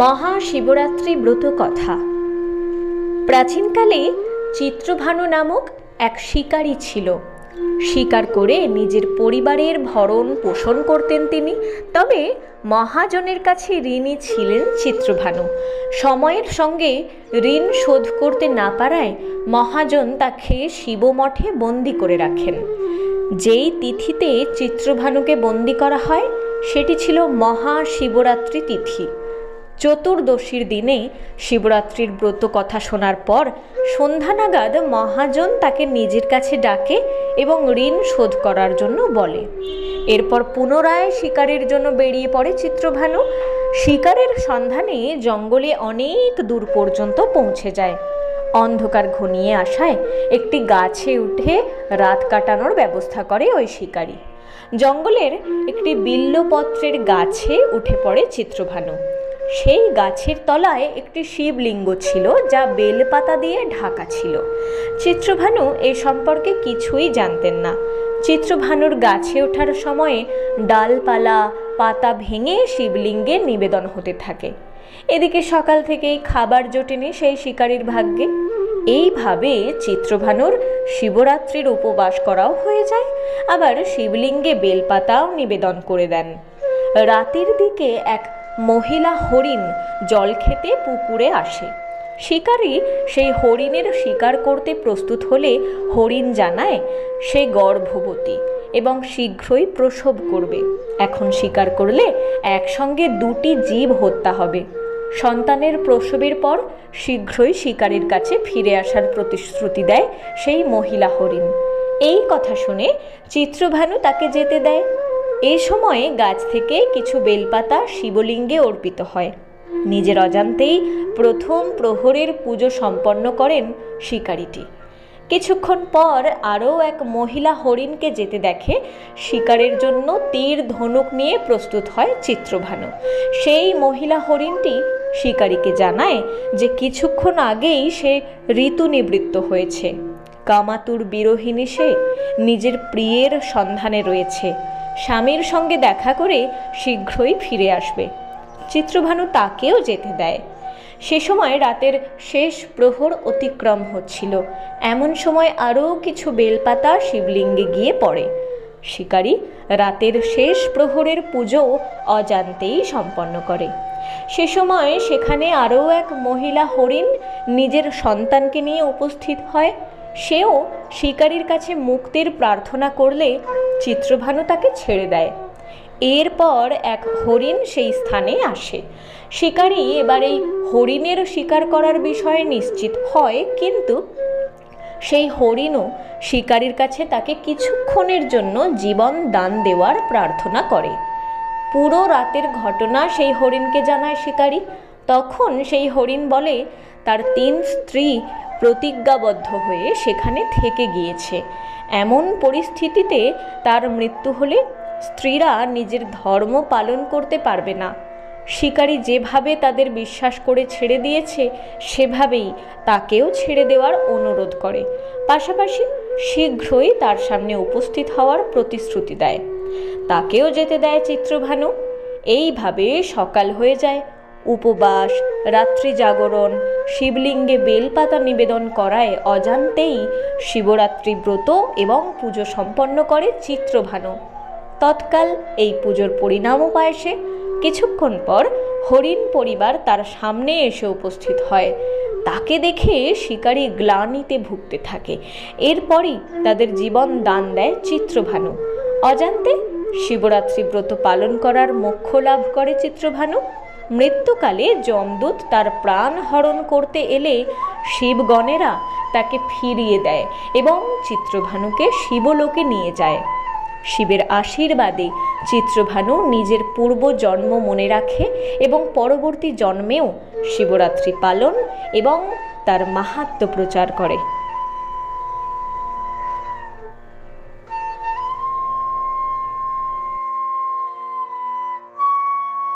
মহাশিবরাত্রি ব্রত কথা। প্রাচীনকালে চিত্রভানু নামক এক শিকারী ছিল। শিকার করে নিজের পরিবারের ভরণ পোষণ করতেন তিনি, তবে মহাজনের কাছে ঋণী ছিলেন চিত্রভানু। সময়ের সঙ্গে ঋণ শোধ করতে না পারায় মহাজন তাকে শিবমঠে বন্দি করে রাখেন। যেই তিথিতে চিত্রভানুকে বন্দি করা হয়, সেটি ছিল মহাশিবরাত্রি তিথি। চতুর্দশীর দিনে শিবরাত্রির ব্রত কথা শোনার পর সন্ধ্যা নাগাদ মহাজন তাকে নিজের কাছে ডাকে এবং ঋণ শোধ করার জন্য বলে। এরপর পুনরায় শিকারের জন্য বেরিয়ে পড়ে চিত্রভানু। শিকারের সন্ধানে জঙ্গলে অনেক দূর পর্যন্ত পৌঁছে যায়। অন্ধকার ঘনিয়ে আসায় একটি গাছে উঠে রাত কাটানোর ব্যবস্থা করে ওই শিকারী। জঙ্গলের একটি বিল্লপত্রের গাছে উঠে পড়ে চিত্রভানু। সেই গাছের তলায় একটি শিবলিঙ্গ ছিল যা বেলপাতা দিয়ে ঢাকা ছিল। চিত্রভানু এ সম্পর্কে কিছুই জানতেন না। চিত্রভানুর গাছে ওঠার সময়ে ডালপালা, পাতা ভেঙে শিবলিঙ্গে নিবেদন হতে থাকে। এদিকে সকাল থেকেই খাবার জোটেনি সেই শিকারীর ভাগ্যে। এইভাবে চিত্রভানুর শিবরাত্রির উপবাস করাও হয়ে যায়, আবার শিবলিঙ্গে বেলপাতাও নিবেদন করে দেন। রাতের দিকে এক মহিলা হরিণ জল খেতে পুকুরে আসে। শিকারী সেই হরিণের শিকার করতে প্রস্তুত হলে হরিণ জানায়, সে গর্ভবতী এবং শীঘ্রই প্রসব করবে। এখন শিকার করলে একসঙ্গে দুটি জীব হত্যা হবে। সন্তানের প্রসবের পর শীঘ্রই শিকারীর কাছে ফিরে আসার প্রতিশ্রুতি দেয় সেই মহিলা হরিণ। এই কথা শুনে চিত্রভানু তাকে যেতে দেয়। এই সময়ে গাছ থেকে কিছু বেলপাতা শিবলিঙ্গে অর্পিত হয়। নিজের অজান্তেই প্রথম প্রহরের পুজো সম্পন্ন করেন শিকারীটি। কিছুক্ষণ পর আরও এক মহিলা হরিণকে যেতে দেখে শিকারের জন্য তীর ধনুক নিয়ে প্রস্তুত হয় চিত্রভানু। সেই মহিলা হরিণটি শিকারীকে জানায় যে কিছুক্ষণ আগেই সে ঋতু নিবৃত্ত হয়েছে। কামাতুর বিরোহিনী সে নিজের প্রিয়ের সন্ধানে রয়েছে। স্বামীর সঙ্গে দেখা করে শীঘ্রই ফিরে আসবে। চিত্রভানু তাকেও যেতে দেয়। সে সময় রাতের শেষ প্রহর অতিক্রম হচ্ছিল। এমন সময় আরও কিছু বেলপাতা শিবলিঙ্গে গিয়ে পড়ে। শিকারী রাতের শেষ প্রহরের পুজো অজান্তেই সম্পন্ন করে। সে সময় সেখানে আরও এক মহিলা হরিণ নিজের সন্তানকে নিয়ে উপস্থিত হয়। সেও শিকারীর কাছে মুক্তির প্রার্থনা করলে চিত্রভানু তাকে ছেড়ে দেয়। এরপর এক হরিণ সেই স্থানে আসে। শিকারী এবার এই হরিণের শিকার করার বিষয়ে নিশ্চিত হয়, কিন্তু সেই হরিণও শিকারীর কাছে তাকে কিছুক্ষণের জন্য জীবন দান দেওয়ার প্রার্থনা করে। পুরো রাতের ঘটনা সেই হরিণকে জানায় শিকারী। তখন সেই হরিণ বলে, তার তিন স্ত্রী প্রতিজ্ঞাবদ্ধ হয়ে সেখানে থেকে গিয়েছে। এমন পরিস্থিতিতে তার মৃত্যু হলে স্ত্রীরা নিজের ধর্ম পালন করতে পারবে না। শিকারী যেভাবে তাদের বিশ্বাস করে ছেড়ে দিয়েছে, সেভাবেই তাকেও ছেড়ে দেওয়ার অনুরোধ করে। পাশাপাশি শীঘ্রই তার সামনে উপস্থিত হওয়ার প্রতিশ্রুতি দেয়। তাকেও যেতে দেয় চিত্রভানু। এইভাবে সকাল হয়ে যায়। উপবাস, রাত্রি জাগরণ শিবলিঙ্গে বেলপাতা নিবেদন করায় অজান্তেই শিবরাত্রি ব্রত এবং পুজো সম্পন্ন করে চিত্রভানু। তৎকাল এই পুজোর পরিণামও পায় সে। কিছুক্ষণ পর হরিণ পরিবার তার সামনে এসে উপস্থিত হয়। তাকে দেখে শিকারী গ্লানিতে ভুগতে থাকে। এরপরই তাদের জীবন দান দেয় চিত্রভানু। অজান্তে শিবরাত্রি ব্রত পালন করার মোক্ষ লাভ করে চিত্রভানু। মৃত্যুকালে যমদূত তার প্রাণ হরণ করতে এলে শিবগণেরা তাকে ফিরিয়ে দেয় এবং চিত্রভানুকে শিবলোকে নিয়ে যায়। শিবের আশীর্বাদে চিত্রভানু নিজের পূর্ব জন্ম মনে রাখে এবং পরবর্তী জন্মেও শিবরাত্রি পালন এবং তার মাহাত্ম প্রচার করে।